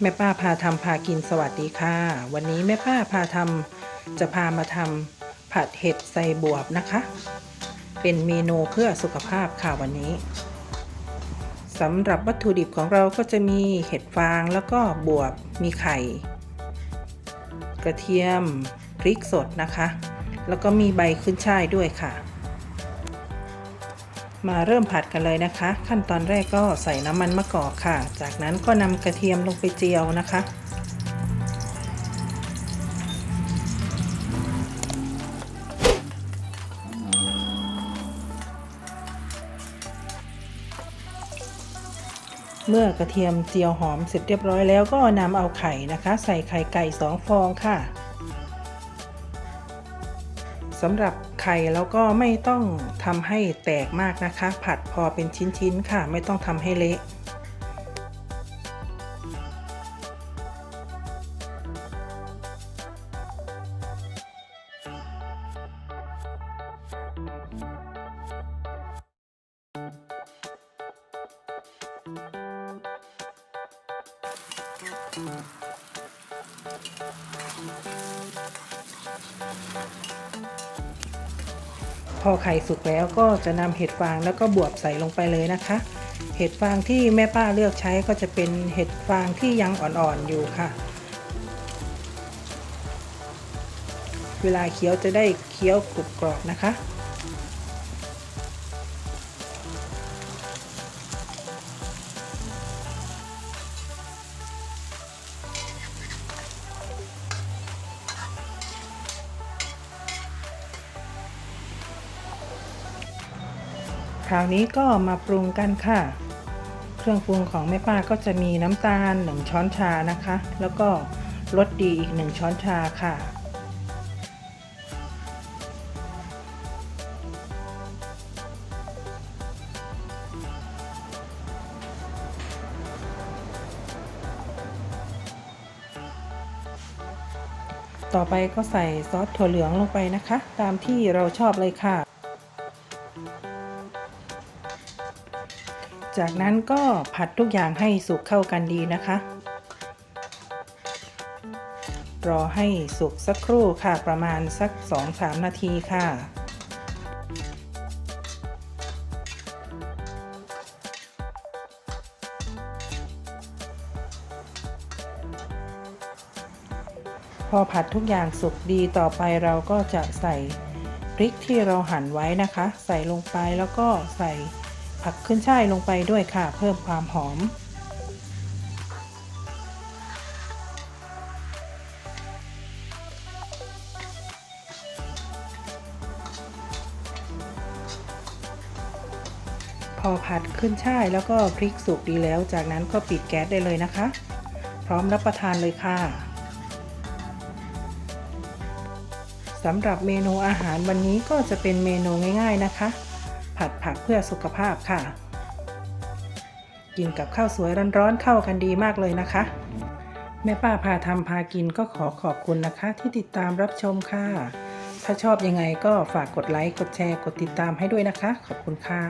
แม่ป้าพาทำพากินสวัสดีค่ะ วันนี้แม่ป้าพาทำจะพามาทำผัดเห็ดใส่บวบนะคะ เป็นเมนูเพื่อสุขภาพค่ะวันนี้สำหรับวัตถุดิบของเราก็จะมีเห็ดฟางแล้วก็บวบมีไข่ กระเทียมพริกสดนะคะ แล้วก็มีใบขึ้นช่ายด้วยค่ะ มาเริ่มผัดกันเลยนะคะ ขั้นตอนแรกก็ใส่น้ำมันมะกอกค่ะ จากนั้นก็นำกระเทียมลงไปเจียวนะคะ เมื่อกระเทียมเจียวหอมเสร็จเรียบร้อยแล้วก็นำเอาไข่นะคะ ใส่ไข่ไก่สองฟองค่ะ สำหรับไข่แล้วก็ไม่ต้องทำให้แตกมากนะคะ ผัดพอเป็นชิ้นๆค่ะ ไม่ต้องทำให้เละ พอไข่สุกแล้วก็จะนำเห็ดฟางแล้วก็บวบใส่ลงไปเลยนะคะ เห็ดฟางที่แม่ป้าเลือกใช้ก็จะเป็นเห็ดฟางที่ยังอ่อนๆอยู่ค่ะ เวลาเคี้ยวจะได้เคี้ยวกรุบกรอบนะคะ ราวนี้ก็มาปรุงกันค่ะ เครื่องปรุงของแม่ป้าก็จะมีน้ำตาล 1 ช้อนชานะคะ แล้วก็รสดีอีก 1 ช้อนชาค่ะ ต่อไปก็ใส่ซอสถั่วเหลืองลงไปนะคะ ตามที่เราชอบเลยค่ะ จากนั้นก็ผัดทุกอย่างให้สุกเข้ากันดีนะคะ รอให้สุกสักครู่ค่ะประมาณสัก 2-3 นาทีค่ะพอผัดทุกอย่างสุกดีต่อไปเราก็จะใส่พริกที่เราหั่นไว้นะคะ ใส่ลงไปแล้วก็ใส่ ผักขึ้นช่ายลงไปด้วยค่ะ เพิ่มความหอม พอผัดขึ้นช่ายแล้วก็พริกสุกดีแล้ว จากนั้นก็ปิดแก๊สได้เลยนะคะ พร้อมรับประทานเลยค่ะสำหรับเมนูอาหารวันนี้ก็จะเป็นเมนูง่าย ๆนะคะ ผัดผักเพื่อสุขภาพค่ะ กินกับข้าวสวยร้อนๆเข้ากันดีมากเลยนะคะ แม่ป้าพาทำพากินก็ขอขอบคุณนะคะ ที่ติดตามรับชมค่ะ ถ้าชอบยังไงก็ฝากกดไลค์กดแชร์กดติดตามให้ด้วยนะคะ ขอบคุณค่ะ